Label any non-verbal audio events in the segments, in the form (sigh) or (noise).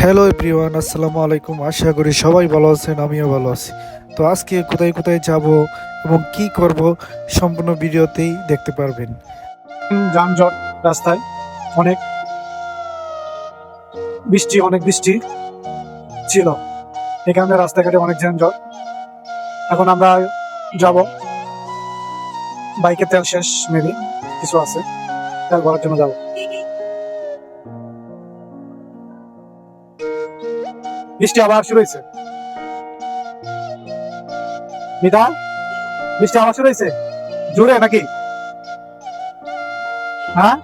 Hello everyone আসসালামু আলাইকুম। আশা করি সবাই ভালো আছেন, আমিও ভালো আছি। তো আজকে কোথায় কোথায় যাব এবং কি করব সম্পূর্ণ ভিডিওতেই দেখতে পারবেন। যানজট রাস্তায় অনেক বৃষ্টি অনেক বৃষ্টি ছিল। এই কারণে রাস্তাঘাটে অনেক যানজট। এখন আমরা যাব। বাইকের তেল শেষ মেবি কিছু আছে। তেল ভরার জন্য যাব। বৃষ্টি আবার শুরু হয়েছে। মিতা বৃষ্টি আবার শুরু হয়েছে? জোরে নাকি? হ্যাঁ?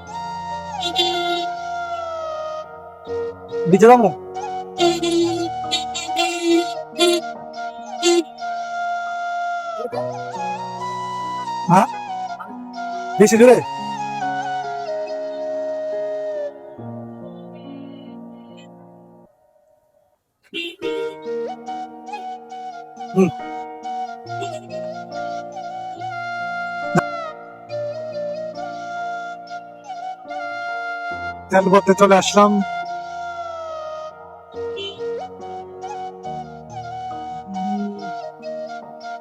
যাব হ্যাঁ? বেশি দূরে ভরতে চলে আসলাম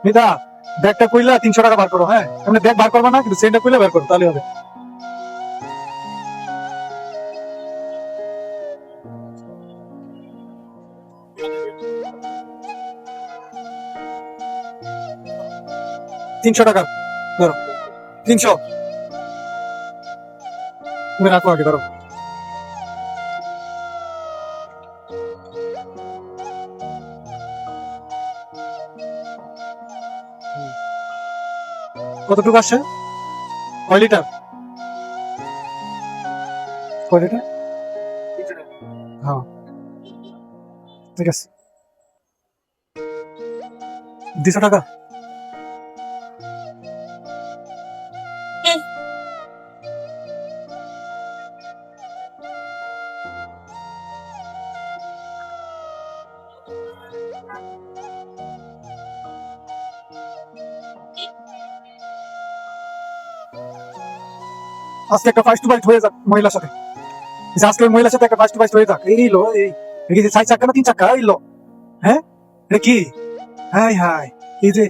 মিতা ব্যাগটা কইলা তিনশো টাকা বার করো হ্যাঁ? ব্যাগ বার করবা না, কিন্তু সেন্টটা কইলা বার করো তাহলে হবে। তিনশো টাকা। ধরো, তিনশো। তুমি রাখো আগে, ধরো। কতটুকু আসছে? কয় লিটার? কয় লিটার? হ্যাঁ। ঠিক আছে। দুশো টাকা? আজকে একটা ফাইট টু ফাইট হয়ে যাক মহিলার সাথে। যে আজকে মহিলার সাথে একটা ফাইট টু ফাইট হয়ে যাক। এই লো, এই। চার চাক্কা না তিন চাক্কা এই লো। হ্যাঁ? এটা কি? Hi hi. এই যে,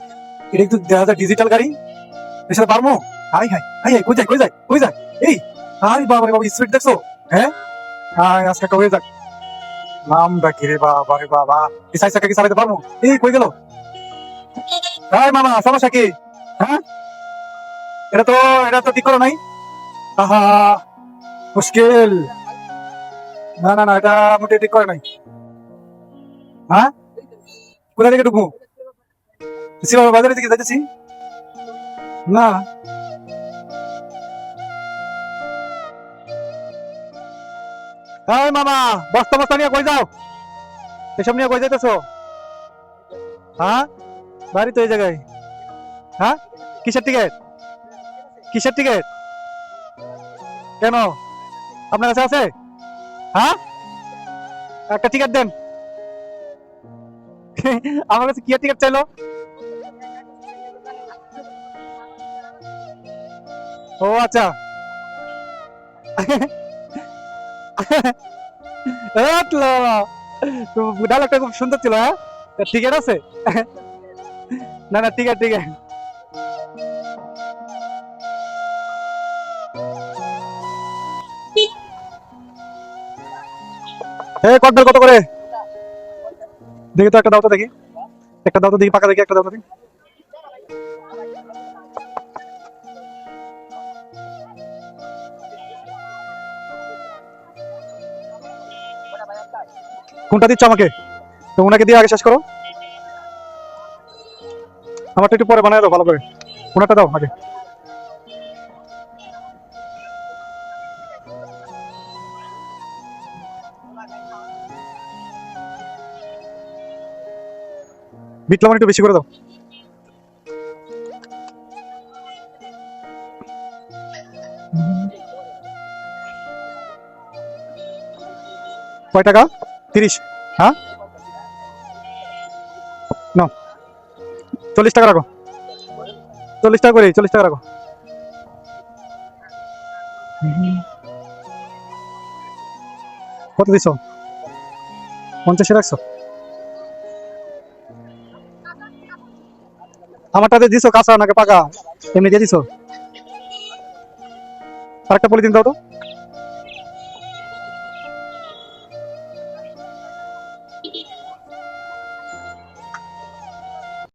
এটা একটু যায় ডিজিটাল গাড়ি। এর সাথে পারব হাই হাই। হাই হাই, কই যায় কই যায় কই যায়? এই। হাই বাবা রে বাবা স্পিড দেখছ? হ্যাঁ? হাই, আজকে একটা হয়ে যাক। নাম ডাকি রে বাবা রে বাবা। এই চার চাক্কা কি চালাতে পারব? এই, কই গেল? হাই মামা, সমস্যা কি? হ্যাঁ? এটা তো এটা তো ঠিক করো নাই। মুশকিল। না না না, এটা মোটে ঠিক করে নাই। হ্যাঁ? কোথা থেকে ঢুকবো? শিবা বাজারের দিকে যাইতেছি? না। হ্যাঁ মামা, বস্তা বস্তা নিয়ে কই যাও? এসব নিয়ে কই যাইতেছো? হ্যাঁ? বাড়ি তো এই জায়গায়। হ্যাঁ? কিসের টিকিট কিসের টিকিট কেন? আপনার কাছে আছে? হ্যাঁ? একটা টিকিট দেন। (laughs) আমার কাছে কি টিকিট চাইলো? ও আচ্ছা। (laughs) খুব সুন্দর ছিল হ্যাঁ? টিকিট আছে? (laughs) না না টিকিট টিকিট এ কটবেল কত করে? দেখি তো একটা দাও তো দেখি। একটা দাও তো দেখি, পাকা দেখি, একটা দাও তো কোনটা দিচ্ছ আমাকে? তো ওনাকে দিয়ে আগে শেষ করো। আমারটা একটু পরে বানায় দাও, ভালো করে। ওনারটা দাও আগে। বিট লবণ একটু বেশি করে দাও। কয় টাকা? তিরিশ। হ্যাঁ? না চল্লিশ টাকা রাখো। চল্লিশ টাকা করে চল্লিশ টাকা রাখো। কত দিছো? পঞ্চাশে রাখছো? আমারটাতে দিছো কাঁচা নাকি পাকা? এমনি দিয়ে দিছো? আরেকটা পলিথিন দাও তো।